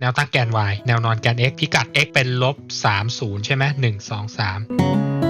แนวตั้งแกน y แนวนอนแกน x พิกัด x เป็นลบ 30 ใช่ไหม1 2 3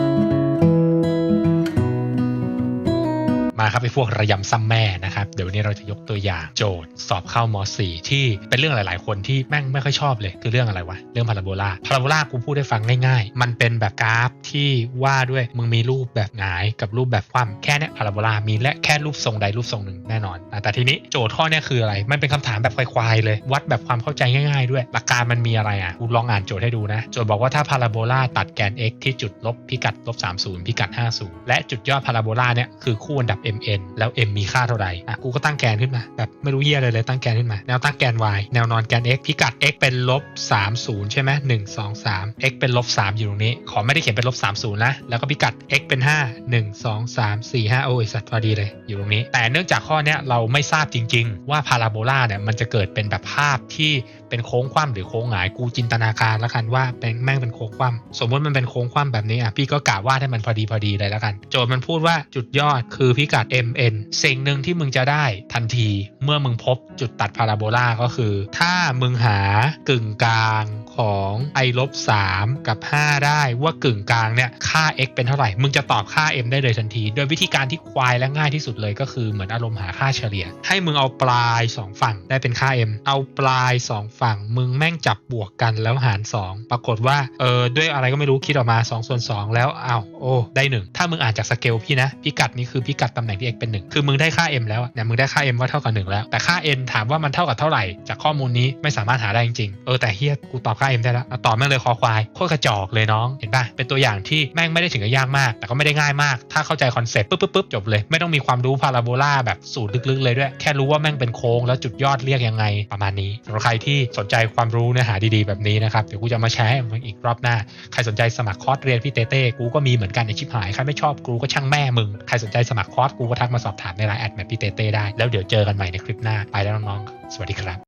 มาครับไอ้พวกระยำซ้ำแม่นะครับ เดี๋ยววันนี้เราจะยกตัวอย่างโจทย์สอบเข้าม4ที่เป็นเรื่องหลาย ๆ คนที่แม่งไม่ค่อยชอบเลย คือเรื่องอะไรวะ เรื่องพาราโบลาพาราโบลากูพูดให้ฟังง่าย ๆ มันเป็นแบบกราฟที่ว่าด้วยมึงมีรูปแบบหงายกับรูปแบบคว่ำแค่เนี้ยพาราโบลามีและแค่รูปทรงใดรูปทรงหนึ่งแน่นอน แต่ทีนี้โจทย์ข้อนี้คืออะไร มันเป็นคำถามแบบควายๆเลย วัดแบบความเข้าใจง่าย ๆ ด้วย หลักการมันมีอะไรอะกูลองอ่านโจทย์ให้ดูนะโจทย์บอกว่าถ้าพาราโบลาตัดแกน x ที่จุดลบพิกัดลบ30พิกัด50และจุดยอดพาราโบลาเนี่ยคือคู่อันดับ mn แล้ว m มีค่าเท่าไหร่อะกูก็ตั้งแกนขึ้นมา แบบไม่รู้เหี้ยอะไรเลยตั้งแกนขึ้นมา แนวตั้งแกน y แนวนอนแกน x พิกัด x เป็นลบ30 ใช่ไหม1 2 3 x เป็นลบ3อยู่ตรงนี้ ขอไม่ได้เขียนเป็นลบ30นะแล้วก็พิกัด x เป็น 5 1 2 3 4 5โอ้ยสัตว์พอดีเลยอยู่ตรงนี้ แต่เนื่องจากข้อเนี้ยเราไม่ทราบจริง ๆ ว่าพาราโบลาเนี่ยมันจะเกิดเป็นแบบภาพที่เป็นโค้งคว่ำหรือโค้งหงายกูจินตนาการแล้วกันว่าเป็นแม่งเป็นโค้งคว่ำสมมติมันเป็นโค้งคว่ำแบบนี้อะพี่ก็กะวาดให้มันพอดีพอดีเลยแล้วกัน โจทย์มันพูดว่าจุดยอดคือพิกัด mn สิ่งหนึ่งที่มึงจะได้ทันทีเมื่อมึงพบจุดตัดพาราโบลาก็คือ ถ้ามึงหากึ่งกลางของ i ลบ3กับ 5 ได้ว่ากึ่งกลางเนี่ยค่า x เป็นเท่าไหร่ มึงจะตอบค่า m ได้เลยทันที โดยวิธีการที่ควายและง่ายที่สุดเลยก็คือเหมือนอารมณ์หาค่าเฉลี่ย ให้มึงเอาปลาย 2 ฝั่งได้เป็นค่า m เอาปลาย 2 ฝั่ง มึงแม่งจับบวกกันแล้วหาร 2 ปรากฏว่าเออด้วยอะไรก็ไม่รู้คิดออกมา2ส่วน2แล้วอ้าวโอ้ได้ 1 ถ้ามึงอ่านจากสเกลพี่นะพิกัดนี้คือพิกัดตำแหน่งที่ x เป็น 1 คือมึงได้ค่า m แล้วเนี่ยมึงได้ค่า m ว่าเท่ากับ 1 แล้ว แต่ค่า n ถามว่ามันเท่ากับเท่าไหร่ จากข้อมูลนี้ไม่สามารถหาได้จริงๆเออแต่เฮียกูตอบค่า m ได้แล้วตอบแม่งเลยคอควายโคตรกระจอกเลยน้องเห็นป่ะเป็นตัวอย่างที่แม่งไม่ได้ถึงกับยากมาก แต่ก็ไม่ได้ง่ายมาก ถ้าเข้าใจคอนเซ็ปต์ปุ๊บปุ๊บปุ๊บจบเลย ไม่ต้องมีความรู้พาราโบลาแบบสูตรลึกๆ เลยด้วย แค่รู้ว่าแม่งเป็นโค้งแล้วจุดยอดเรียกยังไงประมาณนี้สำหรับใครที่สนใจความรู้เนื้อหาดีๆแบบนี้นะครับเดี๋ยวกูจะมาแชร์ให้มึงอีกรอบหน้า ใครสนใจสมัครคอร์สเรียนพี่เต้เต้กูก็มีเหมือนกันในชิปหายใครไม่ชอบกูก็ช่างแม่มึงใครสนใจสมัครคอร์สกูก็ทักมาสอบถามในไลน์แอดแมทพี่เต้เต้ได้ แล้วเดี๋ยวเจอกันใหม่ในคลิปหน้า ไปแล้วน้องๆ สวัสดีครับ